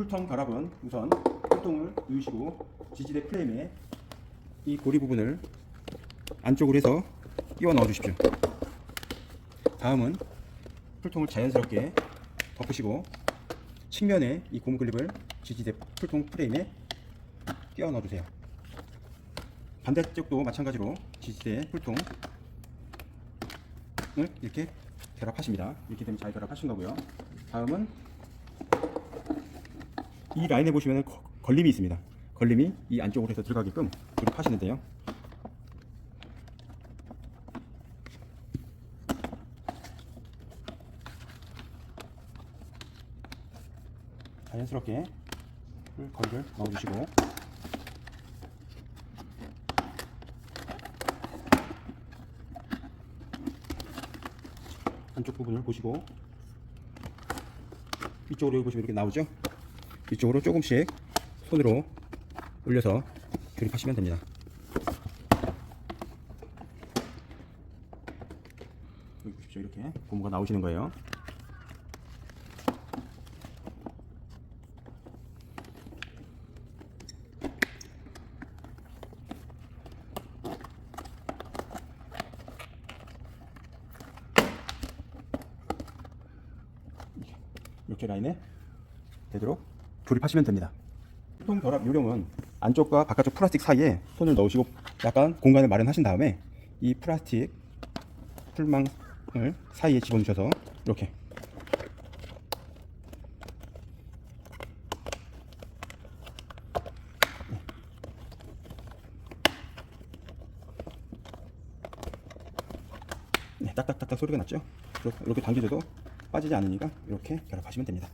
풀통 결합은 우선 풀통을 누르시고 지지대 프레임에 이 고리 부분을 안쪽으로 해서 끼워 넣어 주십시오. 다음은 풀통을 자연스럽게 덮으시고 측면에 이 고무 클립을 지지대 풀통 프레임에 끼워 넣어 주세요. 반대쪽도 마찬가지로 지지대 풀통을 이렇게 결합하십니다. 이렇게 되면 잘 결합하신 거고요. 다음은 이 라인에 보시면 걸림이 있습니다. 걸림이 이 안쪽으로 해서 들어가게끔 조립하시는데요. 자연스럽게 거리를 넣어주시고 한쪽 부분을 보시고 이쪽으로 보시면 이렇게 나오죠? 이쪽으로 조금씩 손으로 올려서 조립하시면 됩니다. 이렇게 고무가 나오시는 거예요. 이렇게 라인에 되도록 조립하시면 됩니다. 통 결합 요령은 안쪽과 바깥쪽 플라스틱 사이에 손을 넣으시고 약간 공간을 마련하신 다음에 이 플라스틱 풀망을 사이에 집어넣으셔서 이렇게 네, 딱딱딱딱 소리가 났죠? 이렇게 당겨줘도 빠지지 않으니까 이렇게 결합하시면 됩니다.